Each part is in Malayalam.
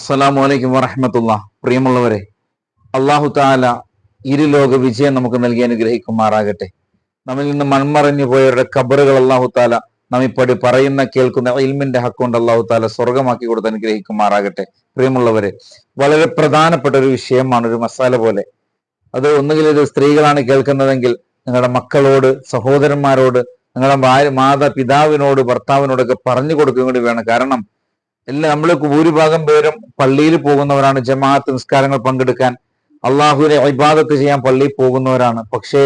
അസ്സലാമു അലൈക്കും വറഹമത്തുള്ള. പ്രിയമുള്ളവരെ അള്ളാഹു താല ഇരുലോക വിജയം നമുക്ക് നൽകി അനുഗ്രഹിക്കുമാറാകട്ടെ. നമ്മിൽ നിന്ന് മൺമറഞ്ഞു പോയവരുടെ കബറുകൾ അള്ളാഹു താല നമ്മിപ്പടി പറയുന്ന കേൾക്കുന്ന ഇൽമിന്റെ ഹക്കൊണ്ട് അള്ളാഹു താല സ്വർഗമാക്കി കൊടുത്ത് അനുഗ്രഹിക്കുമാറാകട്ടെ. പ്രിയമുള്ളവരെ വളരെ പ്രധാനപ്പെട്ട ഒരു വിഷയമാണ് ഒരു മസാല പോലെ. അത് ഒന്നുകിൽ ഇത് സ്ത്രീകളാണ് കേൾക്കുന്നതെങ്കിൽ നിങ്ങളുടെ മക്കളോട് സഹോദരന്മാരോട് നിങ്ങളുടെ മാതാപിതാവിനോട് ഭർത്താവിനോടൊക്കെ പറഞ്ഞു കൊടുക്കുകയും കൂടി വേണം. കാരണം എല്ലാ നമ്മൾ ഭൂരിഭാഗം പേരും പള്ളിയിൽ പോകുന്നവരാണ്. ജമാഅത്ത് നിസ്കാരങ്ങൾ പങ്കെടുക്കാൻ. അള്ളാഹുവിനെ ഇബാദത്ത് ചെയ്യാൻ പള്ളിയിൽ പോകുന്നവരാണ്. പക്ഷേ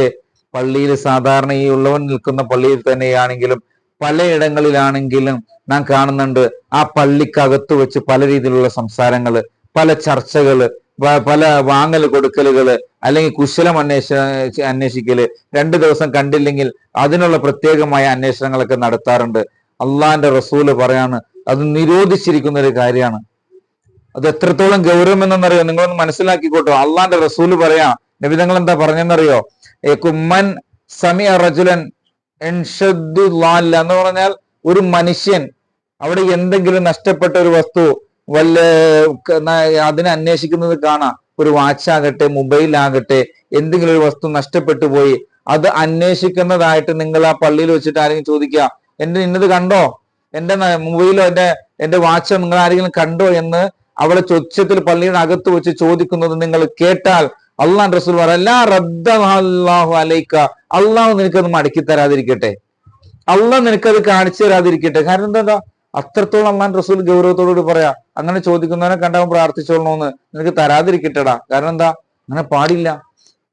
പള്ളിയിൽ സാധാരണ ഈ ഉള്ളവൻ നിൽക്കുന്ന പള്ളിയിൽ തന്നെയാണെങ്കിലും പലയിടങ്ങളിലാണെങ്കിലും നാം കാണുന്നുണ്ട് ആ പള്ളിക്കകത്ത് വെച്ച് പല രീതിയിലുള്ള സംസാരങ്ങൾ പല ചർച്ചകൾ പല വാങ്ങൽ കൊടുക്കലുകൾ അല്ലെങ്കിൽ കുശലം അന്വേഷ അന്വേഷിക്കൽ. രണ്ടു ദിവസം കണ്ടില്ലെങ്കിൽ അതിനുള്ള പ്രത്യേകമായ അന്വേഷണങ്ങളൊക്കെ നടത്താറുണ്ട്. അള്ളാന്റെ റസൂൽ പറയാണ് അത് നിരോധിച്ചിരിക്കുന്ന ഒരു കാര്യമാണ്. അത് എത്രത്തോളം ഗൗരവം എന്നറിയോ നിങ്ങളൊന്ന് മനസ്സിലാക്കിക്കോട്ടോ. അള്ളാന്റെ റസൂൽ പറയാ നബിതങ്ങൾ എന്താ പറഞ്ഞെന്നറിയോ? കുമ്മൻ സമി റജുലൻ എന്ന് പറഞ്ഞാൽ ഒരു മനുഷ്യൻ അവിടെ എന്തെങ്കിലും നഷ്ടപ്പെട്ട ഒരു വസ്തു വല്ല അതിനെ അന്വേഷിക്കുന്നത് കാണാം. ഒരു വാച്ചാകട്ടെ മൊബൈലാകട്ടെ എന്തെങ്കിലും ഒരു വസ്തു നഷ്ടപ്പെട്ടു പോയി. അത് അന്വേഷിക്കുന്നതായിട്ട് നിങ്ങൾ ആ പള്ളിയിൽ വെച്ചിട്ട് ആരെങ്കിലും ചോദിക്കുക എന്റെ ഇന്നത് കണ്ടോ? എന്റെ മൊബൈലോ എന്റെ എന്റെ വാച്ചോ നിങ്ങൾ ആരെങ്കിലും കണ്ടോ എന്ന് അവളെ ചൊച്ചത്തിൽ പള്ളിയുടെ അകത്ത് വെച്ച് ചോദിക്കുന്നത് നിങ്ങൾ കേട്ടാൽ അള്ളാൻ റസൂൽ പറയല്ല റദ്ദാഹു അലൈക്ക അള്ളാഹു നിനക്കത് മടക്കി തരാതിരിക്കട്ടെ. അള്ളാഹ് നിനക്കത് കാണിച്ചു തരാതിരിക്കട്ടെ. കാരണം എന്താ? അത്രത്തോളം അള്ളാൻ റസൂൽ ഗൗരവത്തോടുകൂടി പറയാ അങ്ങനെ ചോദിക്കുന്നവനെ കണ്ടവൻ പ്രാർത്ഥിച്ചോളണമെന്ന് നിനക്ക് തരാതിരിക്കട്ടടാ. കാരണം എന്താ? അങ്ങനെ പാടില്ല.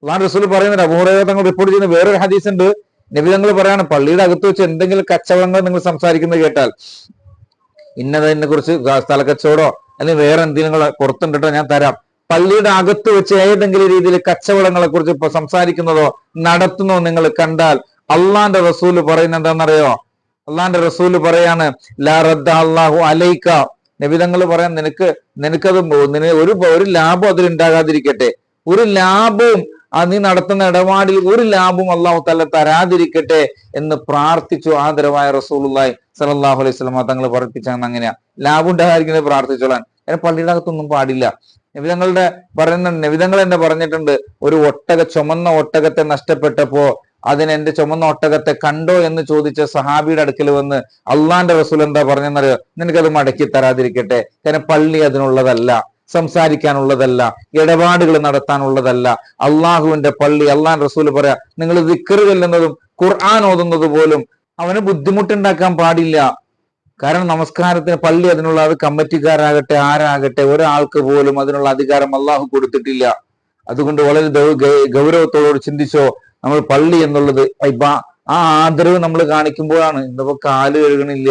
അള്ളാൻ റസൂൽ പറയുന്നുണ്ട് അബൂഹുറൈറ തങ്ങൾ റിപ്പോർട്ട് ചെയ്യുന്ന വേറൊരു ഹദീസ് ഉണ്ട് നബി തങ്ങൾ പറയാണ് പള്ളിയുടെ അകത്ത് വെച്ച് എന്തെങ്കിലും കച്ചവടങ്ങൾ നിങ്ങൾ സംസാരിക്കുന്നത് കേട്ടാൽ ഇന്നതിനെ കുറിച്ച് സ്ഥല കച്ചവടോ അല്ലെങ്കിൽ വേറെ എന്തെങ്കിലും പുറത്തുണ്ടിട്ടോ ഞാൻ തരാം. പള്ളിയുടെ അകത്ത് വെച്ച് ഏതെങ്കിലും രീതിയിൽ കച്ചവടങ്ങളെ കുറിച്ച് സംസാരിക്കുന്നതോ നടത്തുന്നോ നിങ്ങൾ കണ്ടാൽ അള്ളാന്റെ റസൂൽ പറയുന്ന എന്താണെന്നറിയോ? അള്ളാന്റെ റസൂൽ പറയാണ് ലാ റദ്ദ അള്ളാഹു അലൈക്ക നിബിതങ്ങൾ പറയാൻ നിനക്ക് നിനക്കത് ഒരു ഒരു ലാഭം അതിൽ ഉണ്ടാകാതിരിക്കട്ടെ ഒരു ലാഭവും ആ നീ നടത്തുന്ന ഇടപാടിൽ ഒരു ലാഭവും അള്ളാഹു തല തരാതിരിക്കട്ടെ എന്ന് പ്രാർത്ഥിച്ചു ആദരവായ റസൂലുള്ളാഹി സലല്ലാഹു അലൈഹി സ്വലമ തങ്ങൾ പഠിപ്പിച്ചാണ് അങ്ങനെയാ. ലാഭം ഉണ്ടാകാതിരിക്കുന്നത് പ്രാർത്ഥിച്ചോളാൻ. അതിന് പള്ളിയുടെ അകത്തൊന്നും പാടില്ല. നബിതങ്ങളുടെ പറയുന്ന നബിതങ്ങൾ എന്നെ പറഞ്ഞിട്ടുണ്ട് ഒരു ഒട്ടക ചുമന്ന ഒട്ടകത്തെ നഷ്ടപ്പെട്ടപ്പോ അതിനെന്റെ ചുമന്ന ഒട്ടകത്തെ കണ്ടോ എന്ന് ചോദിച്ച സഹാബിയുടെ അടുക്കൽ വന്ന് അള്ളാന്റെ റസൂൽ എന്താ പറഞ്ഞെന്നറിയോ? നിനക്കത് മടക്കി തരാതിരിക്കട്ടെ. കാരണം പള്ളി അതിനുള്ളതല്ല. സംസാരിക്കാനുള്ളതല്ല ഇടപാടുകൾ നടത്താനുള്ളതല്ല. അള്ളാഹുവിന്റെ പള്ളി അള്ളാൻ റസൂൽ പറയാ നിങ്ങൾ ദിക്കറ് ചെല്ലുന്നതും ഖുർആൻ ഓതുന്നത് പോലും അവന് ബുദ്ധിമുട്ടുണ്ടാക്കാൻ പാടില്ല. കാരണം നമസ്കാരത്തിന് പള്ളി അതിനുള്ള അത് കമ്മിറ്റിക്കാരാകട്ടെ ആരാകട്ടെ ഒരാൾക്ക് പോലും അതിനുള്ള അധികാരം അള്ളാഹു കൊടുത്തിട്ടില്ല. അതുകൊണ്ട് വളരെ ഗൗരവത്തോട് ചിന്തിച്ചോ നമ്മൾ പള്ളി എന്നുള്ളത് ആ ആദരവ് നമ്മൾ കാണിക്കുമ്പോഴാണ്. ഇന്നിപ്പോ കാൽ കഴുകണില്ല.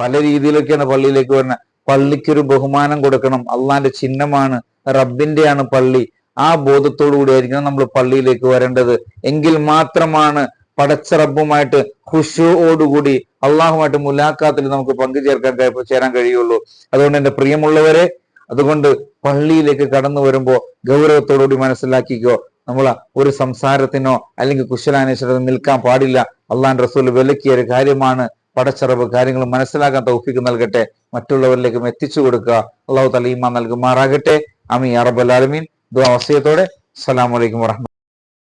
പല രീതിയിലൊക്കെയാണ് പള്ളിയിലേക്ക് വരുന്നത് പള്ളിക്കൊരു ബഹുമാനം കൊടുക്കണം. അള്ളാന്റെ ചിഹ്നമാണ് റബ്ബിന്റെയാണ് പള്ളി. ആ ബോധത്തോടു കൂടി ആയിരിക്കണം നമ്മൾ പള്ളിയിലേക്ക് വരേണ്ടത്. എങ്കിൽ മാത്രമാണ് പടച്ച റബ്ബുമായിട്ട് ഖുഷുവോടുകൂടി അള്ളാഹുമായിട്ട് മുലാഖാത്തിൽ നമുക്ക് പങ്കുചേർക്കാൻ ചേരാൻ കഴിയുള്ളൂ. അതുകൊണ്ട് എന്റെ പ്രിയമുള്ളവരെ അതുകൊണ്ട് പള്ളിയിലേക്ക് കടന്നു വരുമ്പോൾ ഗൗരവത്തോടുകൂടി മനസ്സിലാക്കിക്കോ. നമ്മൾ ഒരു സംസാരത്തിനോ അല്ലെങ്കിൽ കുശലാന്വേഷണത്തിനോ നിൽക്കാൻ പാടില്ല. അള്ളാൻ റസൂൽ വിലക്കിയ ഒരു കാര്യമാണ്. പടച്ചറബ് കാര്യങ്ങൾ മനസ്സിലാക്കാൻ തൗഫീക്ക് നൽകട്ടെ. മറ്റുള്ളവരിലേക്കും എത്തിച്ചു കൊടുക്കുക. അള്ളാഹു തലീമ നൽകുമാറാകട്ടെ. അമി അറബ് അലാലമീൻ ദുആ വസിയത്തോടെ. വറഹമ